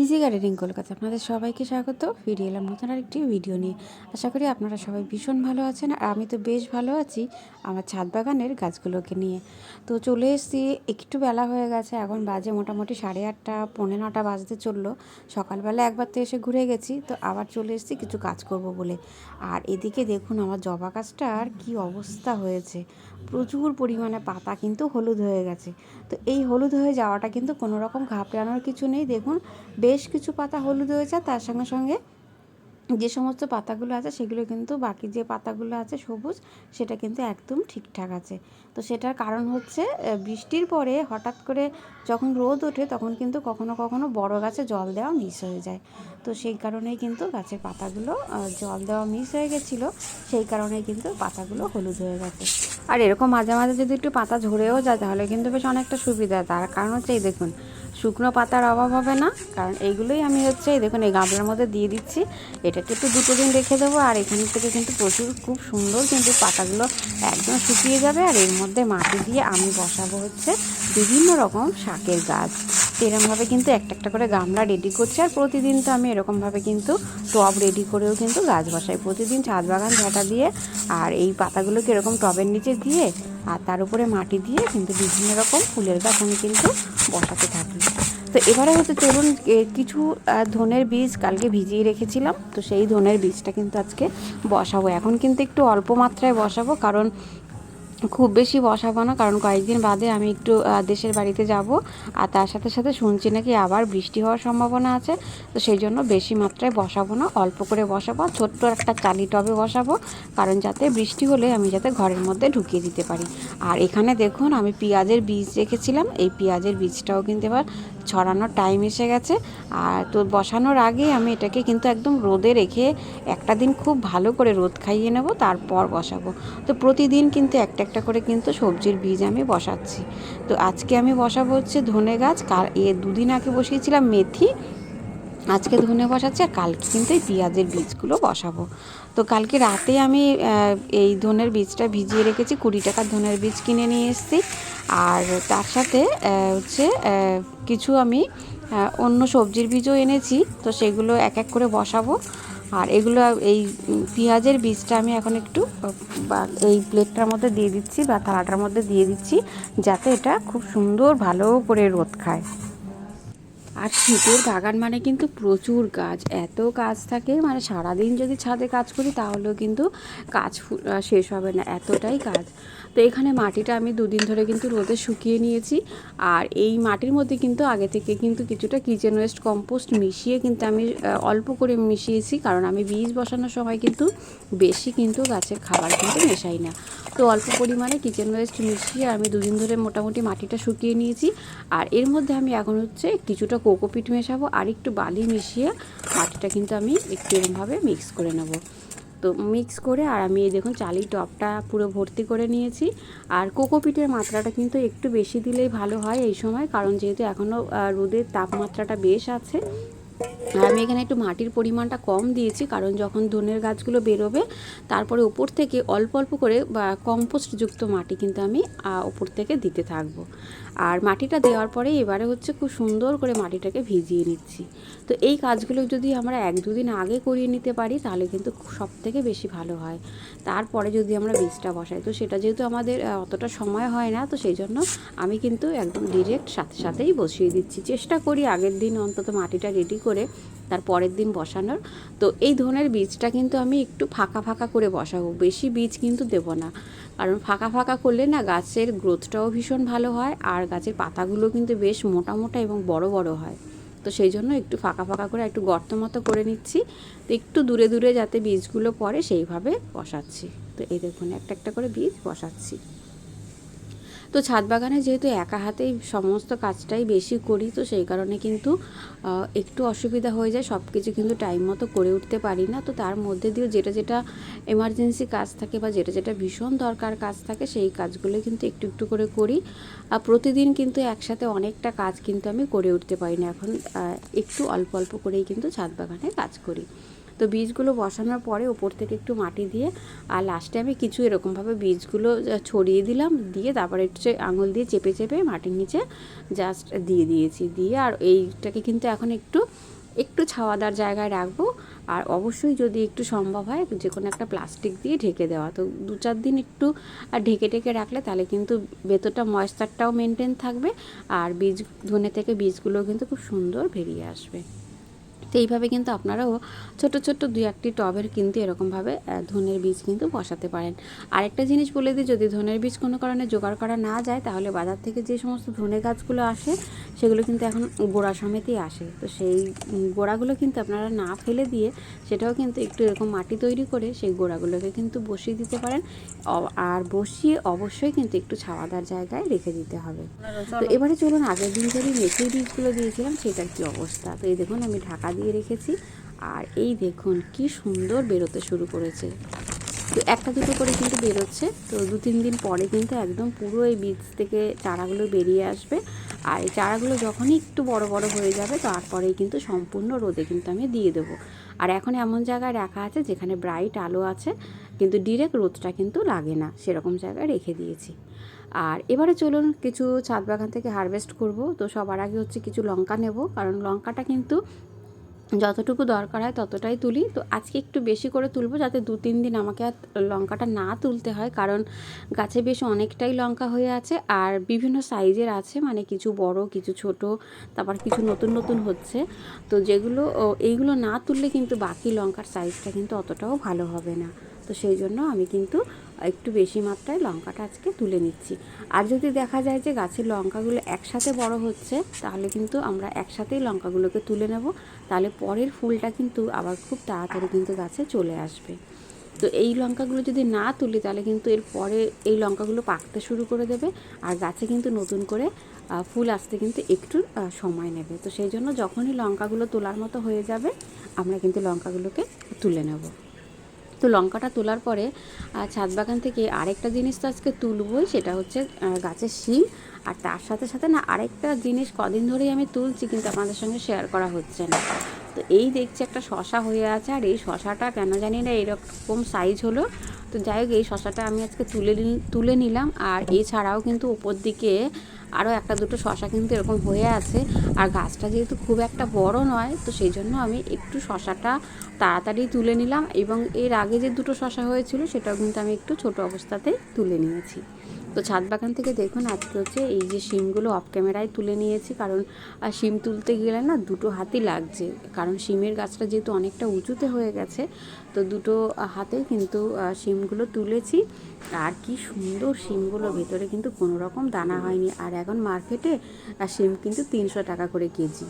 Easy gardening Kolkata. আপনাদের সবাইকে স্বাগত। ফিরে এলাম নতুন আরেকটি ভিডিও নিয়ে। আশা করি আপনারা সবাই ভীষণ ভালো আছেন আর আমি তো বেশ ভালো আছি আমার ছাদ বাগানের গাছগুলোকে নিয়ে। তো চলে এসেছি, একটু বেলা হয়ে গেছে, এখন বাজে মোটামুটি সাড়ে আটটা, পৌনে নটা বাজতে চলল। সকালবেলা একবার তো এসে ঘুরে গেছি, তো আবার চলে এসেছি কিছু কাজ করব বলে। আর এদিকে দেখুন আমার জবা গাছটার কী অবস্থা হয়েছে। প্রচুর পরিমাণে পাতা কিন্তু হলুদ হয়ে গেছে। তো এই হলুদ হয়ে যাওয়াটা কিন্তু কোনো রকম ঘাবড়ানোর কিছু নেই। দেখুন বেশ কিছু পাতা হলুদ হয়েছে তার সঙ্গে সঙ্গে যে সমস্ত পাতাগুলো আছে সেগুলো কিন্তু বাকি যে পাতাগুলো আছে সবুজ, সেটা কিন্তু একদম ঠিকঠাক আছে। তো সেটার কারণ হচ্ছে বৃষ্টির পরে হঠাৎ করে যখন রোদ ওঠে তখন কিন্তু কখনো কখনো বড় গাছে জল দেওয়া মিস হয়ে যায়। তো সেই কারণেই কিন্তু গাছের পাতাগুলো জল দেওয়া মিস হয়ে গেছিল, সেই কারণেই কিন্তু পাতাগুলো হলুদ হয়ে গেছে। আর এরকম মাঝে মাঝে যদি একটু পাতা ঝরেও যায় তাহলে কিন্তু বেশ অনেকটা সুবিধা। তার কারণ হচ্ছে এই দেখুন শুকনো পাতার অভাব হবে না, কারণ এইগুলোই আমি হচ্ছে, এই দেখুন, এই গামলার মধ্যে দিয়ে দিচ্ছি। এটাকে একটু দুটো দিন রেখে দেবো, আর এখান থেকে কিন্তু প্রচুর, খুব সুন্দর কিন্তু পাতাগুলো একদম শুকিয়ে যাবে, আর এর মধ্যে মাটি দিয়ে আমি বসাবো হচ্ছে বিভিন্ন রকম শাকের গাছ। তো এরমভাবে কিন্তু একটা একটা করে গামলা রেডি করছি। আর প্রতিদিন তো আমি এরকমভাবে কিন্তু টব রেডি করেও কিন্তু গাছ বসাই। প্রতিদিন ছাদ বাগান ঝাঁটা দিয়ে আর এই পাতাগুলোকে এরকম টবের নিচে দিয়ে আর তার উপরে মাটি দিয়ে কিন্তু বিভিন্ন রকম ফুলের গাছ আমি কিন্তু বসাতে থাকি। তো এবারে হচ্ছে চলুন কিছু ধনের বীজ কালকে ভিজিয়ে রেখেছিলাম। তো সেই ধনের বীজটা কিন্তু আজকে বসাবো। এখন কিন্তু একটু অল্প মাত্রায় বসাবো। কারণ খুব বেশি বসাবো না, কারণ কয়েকদিন বাদে আমি একটু দেশের বাড়িতে যাব। আর তার সাথে সাথে শুনছি নাকি আবার বৃষ্টি হওয়ার সম্ভাবনা আছে, তো সেই জন্য বেশি মাত্রায় বসাবো না, অল্প করে বসাবো ছোট্ট একটা চালি টবে বসাবো, কারণ যাতে বৃষ্টি হলে আমি যাতে ঘরের মধ্যে ঢুকিয়ে দিতে পারি। আর এখানে দেখুন আমি পেঁয়াজের বীজ রেখেছিলাম, এই পেঁয়াজের বীজটাও কিন্তু এবার ছড়ানোর টাইম এসে গেছে। আর তো বসানোর আগে আমি এটাকে কিন্তু একদম রোদে রেখে একটা দিন খুব ভালো করে রোদ খাইয়ে নেব, তারপর বসাবো। তো প্রতিদিন কিন্তু একটা একটা করে কিন্তু সবজির বীজ আমি বসাচ্ছি। তো আজকে আমি বসাবো হচ্ছে ধনে গাছ, কাল এ দুদিন আগে বসিয়েছিলাম মেথি, আজকে ধনে বসাচ্ছি আর কালকে কিন্তু এই পেঁয়াজের বীজগুলো বসাবো। তো কালকে রাতে আমি এই ধনের বীজটা ভিজিয়ে রেখেছি, কুড়ি টাকার ধনের বীজ কিনে নিয়ে এসেছি। আর তার সাথে হচ্ছে কিছু আমি অন্য সবজির বীজও এনেছি। তো সেগুলো এক এক করে বসাবো। আর এগুলো, এই পেঁয়াজের বীজটা আমি এখন একটু এই প্লেটটার মধ্যে দিয়ে দিচ্ছি বা থালাটার মধ্যে দিয়ে দিচ্ছি, যাতে এটা খুব সুন্দর ভালো করে রোদ খায়। আর শীতের বাগান মানে কিন্তু প্রচুর কাজ এত কাজ থাকে মানে সারাদিন যদি ছাদে কাজ করি তাহলেও কিন্তু কাজ শেষ হবে না, এতটাই কাজ তো এখানে মাটিটা আমি দুদিন ধরে কিন্তু রোদে শুকিয়ে নিয়েছি। আর এই মাটির মধ্যে কিন্তু আগে থেকে কিন্তু কিছুটা কিচেন ওয়েস্ট কম্পোস্ট মিশিয়ে কিন্তু আমি অল্প করে মিশিয়েছি। কারণ আমি বীজ বসানোর সময় কিন্তু বেশি কিন্তু গাছের খাবার কিন্তু মেশাই না। তো অল্প পরিমাণে কিচেন ওয়েস্ট মিশিয়ে আমি দুদিন ধরে মোটামুটি মাটিটা শুকিয়ে নিয়েছি। আর এর মধ্যে আমি এখন হচ্ছে কিছুটা কোকোপিট মেশাবো আর একটু বালি মিশিয়ে মাটিটা কিন্তু আমি একটু এরমভাবে মিক্স করে নেব। তো মিক্স করে আর আমি এই দেখুন চালি টপটা পুরো ভর্তি করে নিয়েছি। আর কোকোপিটের মাত্রাটা কিন্তু একটু বেশি দিলেই ভালো হয় এই সময়, কারণ যেহেতু এখনও রোদের তাপমাত্রাটা বেশ আছে আমি এখানে একটু মাটির পরিমাণটা কম দিয়েছি, কারণ যখন ধনের গাছগুলো বেরোবে, তারপরে ওপর থেকে অল্প অল্প করে বা কম্পোস্টযুক্ত মাটি কিন্তু আমি ওপর থেকে দিতে থাকব। আর মাটিটা দেওয়ার পরে এবারে হচ্ছে খুব সুন্দর করে মাটিটাকে ভিজিয়ে নিচ্ছি। তো এই কাজগুলো যদি আমরা এক দুদিন আগে করিয়ে নিতে পারি, তাহলে কিন্তু সব থেকে বেশি ভালো হয়। তারপরে যদি আমরা বীজটা বসাই, তো সেটা যেহেতু আমাদের অতটা সময় হয় না, তো সেই জন্য আমি কিন্তু একদম ডিরেক্ট সাথে সাথেই বসিয়ে দিচ্ছি। চেষ্টা করি আগের দিন অন্তত মাটিটা রেডি করে তার পরের দিন বসানোর। তো এই ধনের বীজটা কিন্তু আমি একটু ফাঁকা ফাঁকা করে বসাবো। বেশি বীজ কিন্তু দেব না। কারণ ফাঁকা ফাঁকা করলে না গাছের গ্রোথটাও ভীষণ ভালো হয় আর গাছের পাতাগুলো কিন্তু বেশ মোটা মোটা এবং বড় বড় হয়। তো সেই জন্য একটু ফাঁকা ফাঁকা করে একটু গর্ত মতো করে নিচ্ছি। তো একটু দূরে দূরে যাতে বীজগুলো পড়ে সেইভাবে বসাচ্ছি। তো এই দেখুন একটা একটা করে বীজ বসাচ্ছি। তো ছাদ বাগানে যেহেতু একা হাতেই সমস্ত কাজটাই বেশি করি, তো সেই কারণে কিন্তু একটু অসুবিধা হয়ে যায়। সব কিছু কিন্তু টাইম মতো করে উঠতে পারি না। তো তার মধ্যে দিয়েও যেটা যেটা এমার্জেন্সি কাজ থাকে বা যেটা যেটা ভীষণ দরকার কাজ থাকে, সেই কাজগুলো কিন্তু একটু একটু করে করি। আর প্রতিদিন কিন্তু একসাথে অনেকটা কাজ কিন্তু আমি করে উঠতে পারি না। এখন একটু অল্প অল্প করেই কিন্তু ছাদ বাগানে কাজ করি। তো বীজগুলো বসানোর পরে ওপর থেকে একটু মাটি দিয়ে আর লাস্টে আমি কিছু এরকমভাবে বীজগুলো ছড়িয়ে দিলাম, দিয়ে তারপরে একটু আঙুল দিয়ে চেপে চেপে মাটির নিচে জাস্ট দিয়ে দিয়েছি। দিয়ে আর এইটাকে কিন্তু এখন একটু একটু ছাওয়াদার জায়গায় রাখব। আর অবশ্যই যদি একটু সম্ভব হয় যে কোনো একটা প্লাস্টিক দিয়ে ঢেকে দেওয়া। তো দু চার দিন একটু ঢেকে ঢেকে রাখলে তাহলে কিন্তু ভেতরটা ময়েশ্চারটাও মেনটেন থাকবে। আর বীজ, ধনে থেকে বীজগুলো কিন্তু খুব সুন্দর বেরিয়ে আসবে। তো এইভাবে কিন্তু আপনারাও ছোট ছোট দুই একটি টবের কিন্তু এরকমভাবে ধনের বীজ কিন্তু বসাতে পারেন। আরেকটা জিনিস বলে দিই যদি ধনের বীজ কোনো কারণে জোগাড় করা না যায় তাহলে বাজার থেকে যে সমস্ত ধনে গাছগুলো আসে সেগুলো কিন্তু এখন গোড়া সমেতই আসে। তো সেই গোড়াগুলো কিন্তু আপনারা না ফেলে দিয়ে সেটাও কিন্তু একটু এরকম মাটি তৈরি করে সেই গোড়াগুলোকে কিন্তু বসিয়ে দিতে পারেন। আর বসিয়ে অবশ্যই কিন্তু একটু ছাওয়াদার জায়গায় রেখে দিতে হবে। তো এবারে চলুন আগের দিন যদি মেথির বীজগুলো দিয়েছিলাম সেটার কি অবস্থা? তো এই দেখুন আমি ঢাকা দিয়ে রেখেছি। আর এই দেখুন, কি সুন্দর বেরোতে শুরু করেছে। তো একটা দুটো করে কিন্তু বেরোচ্ছে। তো দু তিন দিন পরে কিন্তু একদম পুরো এই বীজ থেকে চারাগুলো বেরিয়ে আসবে। আর এই চারাগুলো যখনই একটু বড় বড় হয়ে যাবে, তারপরেই কিন্তু সম্পূর্ণ রোদে কিন্তু আমি দিয়ে দেবো। আর এখন এমন জায়গায় রাখা আছে যেখানে ব্রাইট আলো আছে, কিন্তু ডিরেক্ট রোদটা কিন্তু লাগে না। সেরকম জায়গায় রেখে দিয়েছি। আর এবারে চলুন কিছু ছাদ বাগান থেকে হারভেস্ট করব। তো সবার আগে হচ্ছে কিছু লঙ্কা নেব, কারণ লঙ্কাটা কিন্তু যতটুকু দরকার হয় ততটাই তুলি। তো আজকে একটু বেশি করে তুলবো যাতে দু, তিন দিন আমাকে আর লঙ্কাটা না তুলতে হয়। কারণ গাছে বেশ অনেকটাই লঙ্কা হয়ে আছে আর বিভিন্ন সাইজের আছে। মানে কিছু বড়, কিছু ছোট, তারপর কিছু নতুন নতুন হচ্ছে। তো যেগুলো এইগুলো না তুললে কিন্তু বাকি লঙ্কার সাইজটা কিন্তু অতটাও ভালো হবে না। তো সেই জন্য আমি কিন্তু একটু বেশি মাত্রায় লঙ্কাটা আজকে তুলে নিচ্ছি। আর যদি দেখা যায় যে গাছের লঙ্কাগুলো একসাথে বড় হচ্ছে, তাহলে কিন্তু আমরা একসাথেই লঙ্কাগুলোকে তুলে নেব। তাহলে পরের ফুলটা কিন্তু আবার খুব তাড়াতাড়ি কিন্তু গাছে চলে আসবে। তো এই লঙ্কাগুলো যদি না তুলি, তাহলে কিন্তু এর পরে এই লঙ্কাগুলো পাকতে শুরু করে দেবে আর গাছে কিন্তু নতুন করে ফুল আসতে কিন্তু একটু সময় নেবে। তো সেই জন্য যখনই লঙ্কাগুলো তোলার মতো হয়ে যাবে, আমরা কিন্তু লঙ্কাগুলোকে তুলে নেব। তো লঙ্কাটা তোলার পরে ছাদ বাগান থেকে আরেকটা জিনিস তো আজকে তুলবই, সেটা হচ্ছে গাছের শিম। আর তার সাথে সাথে না আরেকটা জিনিস কদিন ধরেই আমি তুলছি, কিন্তু আপনাদের সঙ্গে শেয়ার করা হচ্ছে না। তো এই দেখছি একটা শশা হয়ে আছে, আর এই শশাটা কেন জানি না এরকম সাইজ হলো। তো যাই হোক, এই শশাটা আমি আজকে তুলে তুলে নিলাম। আর এছাড়াও কিন্তু ওপর দিকে আরও একটা দুটো শশা কিন্তু এরকম হয়ে আছে। আর গাছটা যেহেতু খুব একটা বড় নয়, তো সেই জন্য আমি একটু শশাটা তাড়াতাড়ি তুলে নিলাম এবং এর আগে যে দুটো শশা হয়েছিল, সেটাও কিন্তু আমি একটু ছোট অবস্থাতেই তুলে নিয়েছি। তো ছাদ বাগান থেকে দেখুন আজকে হচ্ছে এই যে শিমগুলো অফ ক্যামেরায় তুলে নিয়েছি, কারণ শিম তুলতে গেলে না দুটো হাতই লাগছে। কারণ শিমের গাছটা যেহেতু অনেকটা উঁচুতে হয়ে গেছে, তো দুটো হাতেই কিন্তু শিমগুলো তুলেছি। আর কি সুন্দর শিমগুলো, ভেতরে কিন্তু কোনো রকম দানা হয়নি। আর এখন মার্কেটে শিম কিন্তু তিনশো টাকা করে কেজি।